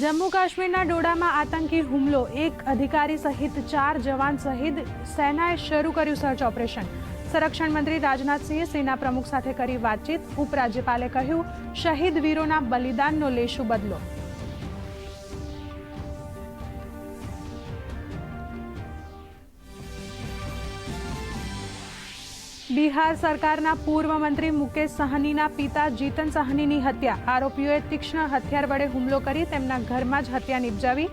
જમ્મુ કાશ્મીરના ડોડામાં આતંકી હુમલો. એક અધિકારી સહિત ચાર જવાન સહિત સેનાએ શરૂ કર્યું સર્ચ ઓપરેશન. સંરક્ષણ મંત્રી રાજનાથસિંહે સેના પ્રમુખ સાથે કરી વાતચીત. ઉપરાજ્યપાલે કહ્યું, શહીદ વીરોના બલિદાનનો લેશું બદલો. બિહાર સરકારના પૂર્વ મંત્રી મુકેશ સહનીના પિતા જીતન સહનીની હત્યા. આરોપીઓએ તીક્ષ્ણ હથિયાર વડે હુમલો કરી તેમના ઘરમાં જ હત્યા નિપજાવી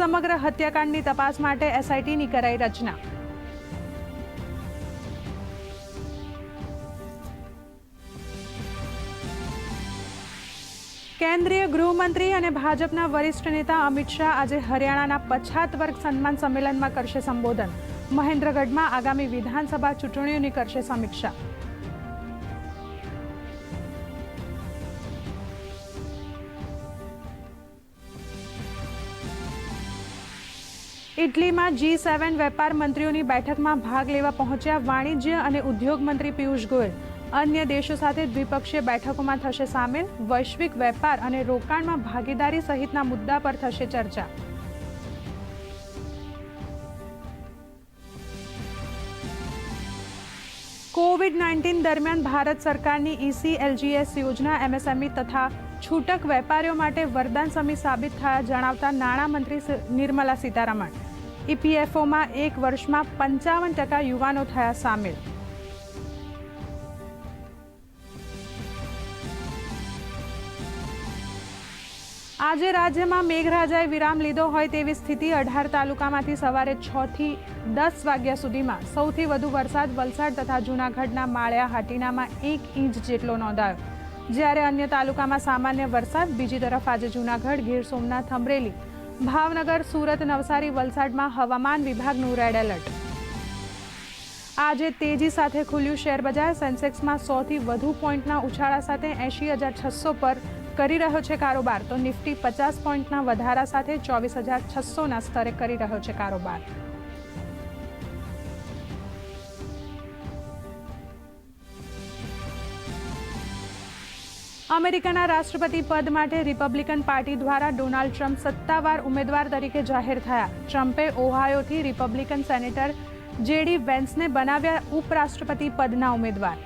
સમગ્ર હત્યાકાંડની તપાસ માટે એસઆઈટીની કરાઈ રચના. કેન્દ્રીય ગૃહમંત્રી અને ભાજપના વરિષ્ઠ નેતા અમિત શાહ આજે હરિયાણાના પછાત વર્ગ સન્માન સંમેલનમાં કરશે સંબોધન. મહેન્દ્રગઢમાં આગામી વિધાનસભા ચૂંટણીઓની કરશે સમીક્ષા. ઇટલીમાં જી સેવન વેપાર મંત્રીઓની બેઠકમાં ભાગ લેવા પહોંચ્યા વાણિજ્ય અને ઉદ્યોગ મંત્રી પિયુષ ગોયલ. અન્ય દેશો સાથે દ્વિપક્ષીય બેઠકોમાં થશે સામેલ, વૈશ્વિક વેપાર અને રોકાણમાં ભાગીદારી સહિતના મુદ્દા પર થશે ચર્ચા. કોવિડ નાઇન્ટીન દરમિયાન ભારત સરકારની ઈસીએલજીએસ યોજના એમએસએમઈ તથા છૂટક વેપારીઓ માટે વરદાન સમી સાબિત થયા જણાવતા નાણામંત્રી નિર્મલા સીતારમણ. ઈપીએફઓમાં એક વર્ષમાં પંચાવન ટકા યુવાનો થયા સામેલ. આજે રાજ્યમાં મેઘરાજાએ વિરામ લીધો હોય તેવી સ્થિતિ અઢાર તાલુકામાંથી સવારે છ થી દસ વાગ્યા સુધીમાં સૌથી વધુ વરસાદ વલસાડ તથા જૂનાગઢના માળિયા હાટીનામાં એક ઇંચ જેટલો નોંધાયો. જ્યારે અન્ય તાલુકામાં સામાન્ય વરસાદ, બીજી તરફ આજે જૂનાગઢ, ગીર સોમનાથ, અમરેલી, ભાવનગર, સુરત, નવસારી, વલસાડમાં હવામાન વિભાગનું રેડ એલર્ટ. આજે તેજી સાથે ખુલ્યું શેર બજાર સેન્સેક્સમાં સોથી વધુ પોઈન્ટના ઉછાળા સાથે એંશી હજાર છસો પર કરી રહ્યો છે કારોબાર. તો નિફ્ટી પચાસ પોઈન્ટના વધારા સાથે ચોવીસ હજાર છસોના સ્તરે કરી રહ્યો છે કારોબાર. અમેરિકાના રાષ્ટ્રપતિ પદ માટે રિપબ્લિકન પાર્ટી દ્વારા ડોનાલ્ડ ટ્રમ્પ સત્તાવાર ઉમેદવાર તરીકે જાહેર થયા. ટ્રમ્પે ઓહાયોથી રિપબ્લિકન સેનેટર જેડી વેન્સને બનાવ્યા ઉપરાષ્ટ્રપતિ પદના ઉમેદવાર.